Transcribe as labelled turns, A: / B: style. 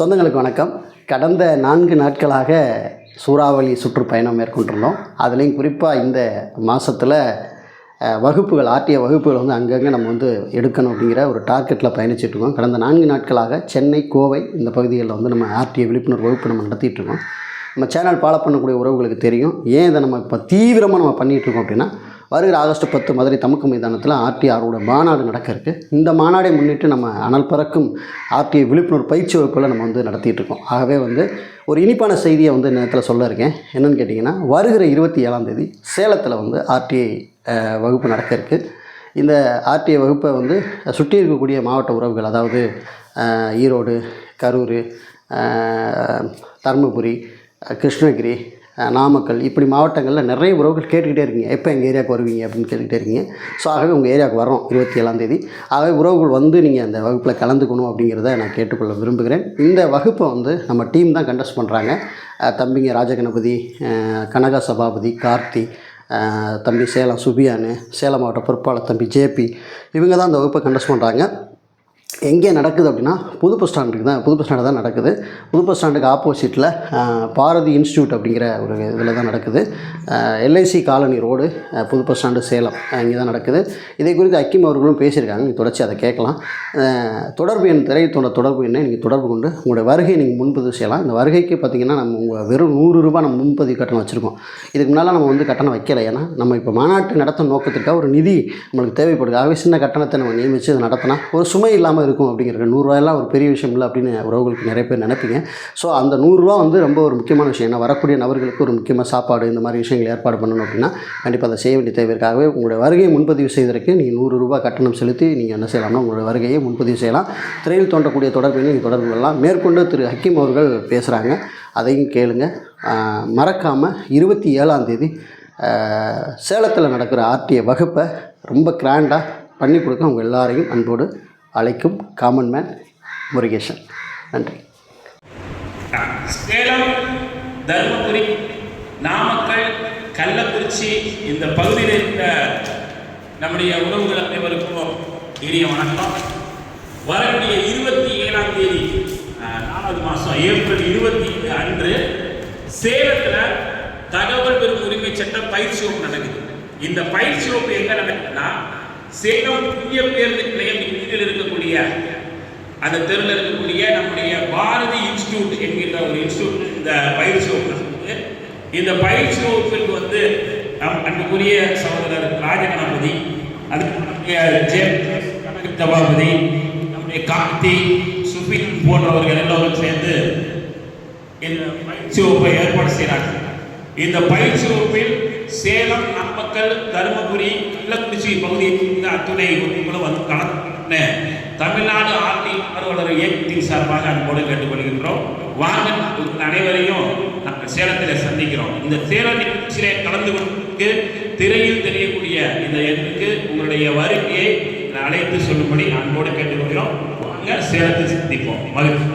A: சொந்தங்களுக்கு வணக்கம். கடந்த நான்கு நாட்களாக சூறாவளி சுற்றுப்பயணம் மேற்கொண்டிருந்தோம். அதுலேயும் குறிப்பாக இந்த மாதத்தில் வகுப்புகள் ஆர்டிய வகுப்புகள் வந்து அங்கங்கே நம்ம வந்து எடுக்கணும் அப்படிங்கிற ஒரு டார்கெட்டில் பயணிச்சுட்டு இருக்கோம். கடந்த நான்கு நாட்களாக சென்னை கோவை இந்த பகுதிகளில் வந்து நம்ம ஆர்டிய விழிப்புணர்வு வகுப்பு நம்ம நடத்திட்டுருக்கோம் நம்ம சேனல் ஃபாலோ பண்ணக்கூடிய உறவுகளுக்கு தெரியும். ஏன் இதை நம்ம இப்போ தீவிரமாக நம்ம பண்ணிகிட்டு இருக்கோம் அப்படின்னா வருகிற ஆகஸ்ட் பத்து மதுரை தமுக்கு மைதானத்தில் ஆர்டிஆரோட மாநாடு நடக்க இருக்கு. இந்த மாநாடை முன்னிட்டு நம்ம அனல் பறக்கும் ஆர்டிஐ விழிப்புணர்வு பயிற்சி வகுப்புகளை நம்ம வந்து நடத்திட்டு இருக்கோம். ஆகவே வந்து ஒரு இனிப்பான செய்தியை வந்து நேரத்தில் சொல்ல இருக்கேன். என்னென்னு கேட்டிங்கன்னா வருகிற இருபத்தி ஏழாம் தேதி சேலத்தில் வந்து ஆர்டிஐ வகுப்பு நடக்க இருக்கு. இந்த ஆர்டிஐ வகுப்பை வந்து சுற்றி இருக்கக்கூடிய மாவட்ட உறவுகள் அதாவது ஈரோடு கரூர் தருமபுரி கிருஷ்ணகிரி நாமக்கல். இப்படி மாவட்டங்களில் நிறைய உறவுகள் கேட்டுக்கிட்டே இருக்கீங்க. எப்போ எங்கள் ஏரியாவுக்கு வருவீங்க அப்படின்னு கேட்டுக்கிட்டே இருக்கீங்க. ஸோ ஆகவே உங்கள் ஏரியாவுக்கு வரோம் இருபத்தி ஏழாம் தேதி. ஆகவே உறவுகள் வந்து நீங்கள் அந்த வகுப்பில் கலந்துக்கணும் அப்படிங்கிறத நான் கேட்டுக்கொள்ள விரும்புகிறேன். இந்த வகுப்பை வந்து நம்ம டீம் தான் கண்டஸ்ட் பண்ணுறாங்க தம்பிங்க ராஜகணபதி கனகா சபாபதி கார்த்தி தம்பி சேலம் சுபியானு சேலம் மாவட்ட பொறுப்பாளர் தம்பி ஜேபி இவங்க தான் அந்த வகுப்பை கண்டஸ்ட் பண்ணுறாங்க எங்கே நடக்குது அப்படின்னா புது பஸ் ஸ்டாண்டுக்கு தான் புது பஸ் ஸ்டாண்டு தான் நடக்குது. புது பஸ் ஸ்டாண்டுக்கு ஆப்போசிட்டில் பாரதி இன்ஸ்டியூட் அப்படிங்கிற ஒரு இதில் தான் நடக்குது எல்ஐசி காலனி ரோடு புது பஸ் ஸ்டாண்டு சேலம் இங்கே தான் நடக்குது. இதை குறித்து அக்கிம் அவர்களும் பேசியிருக்காங்க. நீங்கள் தொடர்ச்சி அதை கேட்கலாம். தொடர்பு எண் திரையத்தோட தொடர்பு என்ன நீங்கள் தொடர்பு கொண்டு உங்களுடைய வருகை நீங்கள் முன்பதிவு செய்யலாம். இந்த வருகைக்கு பார்த்தீங்கன்னா நம்ம உங்கள் வெறும் நூறு ரூபாய் நம்ம முன்பதிவு கட்டணம் வச்சுருக்கோம். இதுக்கு முன்னால் நம்ம வந்து கட்டணம் வைக்கலை. ஏன்னா நம்ம இப்போ மாநாட்டு நடத்தும் நோக்கத்துக்காக ஒரு நிதி நம்மளுக்கு தேவைப்படுது. ஆகவே சின்ன கட்டணத்தை நம்ம நியமித்து அதை நடத்தினா ஒரு சுமை இல்லாமல் இருக்கும் அப்படிங்கிற நூறுரூவாயெல்லாம் ஒரு பெரிய விஷயம் இல்லை அப்படின்னு உறவுகளுக்கு நிறைய பேர் நினைப்பீங்க. ஸோ அந்த நூறுரூவா வந்து ரொம்ப ஒரு முக்கியமான விஷயம். ஏன்னா வரக்கூடிய நபர்களுக்கு ஒரு முக்கியமாக சாப்பாடு இந்த மாதிரி விஷயங்கள் ஏற்பாடு பண்ணணும் அப்படின்னா கண்டிப்பாக அதை செய்ய வேண்டிய தேவைக்காகவே உங்களுடைய வருகையை முன்பதிவு செய்வதற்கு நீங்கள் நூறு ரூபாய் கட்டணம் செலுத்தி நீங்கள் என்ன செய்யலாம்னா உங்களுடைய வருகையை முன்பதிவு செய்யலாம். திரையில் தோன்றக்கூடிய தொடர்பு நீங்கள் தொடர்பு கொள்ளலாம் மேற்கொண்டு திரு ஹக்கீம் அவர்கள் பேசுகிறாங்க அதையும் கேளுங்க. மறக்காமல் இருபத்தி ஏழாம் தேதி சேலத்தில் நடக்கிற ஆர்டிய வகுப்பை ரொம்ப கிராண்டாக பண்ணி கொடுக்க உங்கள் எல்லாரையும் அன்போடு அழைக்கும் காமன் மேன் முருகேசன். நன்றி.
B: சேலம் தருமபுரி நாமக்கல் கள்ளக்குறிச்சி இந்த பகுதியில் இருக்கிற நம்முடைய உறவுகள் அனைவருக்கும் இனிய வணக்கம். வரக்கூடிய இருபத்தி ஏழாம் தேதி நாலாவது மாதம் ஏப்ரல் இருபத்தி ஏழு அன்று சேலத்தில் தகவல் பெறும் உரிமை சட்டம் பயிற்சி வகுப்பு நடக்குது. இந்த பயிற்சி வகுப்பு எங்கே நடக்குதுன்னா சேலம் புதிய பேருந்து நிலையம் இதில் இருக்கக்கூடிய அந்த தெருவில் இருக்கக்கூடிய நம்முடைய பாரதி இன்ஸ்டியூட் என்கின்ற ஒரு இன்ஸ்டியூட் இந்த பயிற்சி வகுப்பு இந்த பயிற்சி வகுப்பிற்கு வந்து நம் அன்புக்குரிய சகோதரர் ராஜகணபதி அதுக்கு ஜெயம் ஜெம் நம்முடைய கார்த்தி சுபின் போன்றவர்கள் எல்லோரும் சேர்ந்து இந்த பயிற்சி வகுப்பை ஏற்பாடு செய்கிறாங்க இந்த பயிற்சி வகுப்பில் சேலம் நாமக்கல் தருமபுரி கள்ளக்குறிச்சி பகுதி இந்த அத்துணை வகுப்புகளும் வந்து கலந்து தமிழ்நாடு ஆர்டி அலுவலர் இயக்கத்தின் சார்பாக அன்போடு கேட்டுக்கொள்கின்றோம். வாங்க அனைவரையும் நாங்கள் சேலத்தில் சந்திக்கிறோம். இந்த சேலம் நிகழ்ச்சியிலே கலந்து கொண்டு திரையில் தெரியக்கூடிய இந்த எண்ணுக்கு உங்களுடைய வருகையை அழைத்து சொல்லும்படி அன்போடு கேட்டுக்கொள்கிறோம். வாங்க சேலத்தில் சந்திப்போம். மகிழ்ச்சி.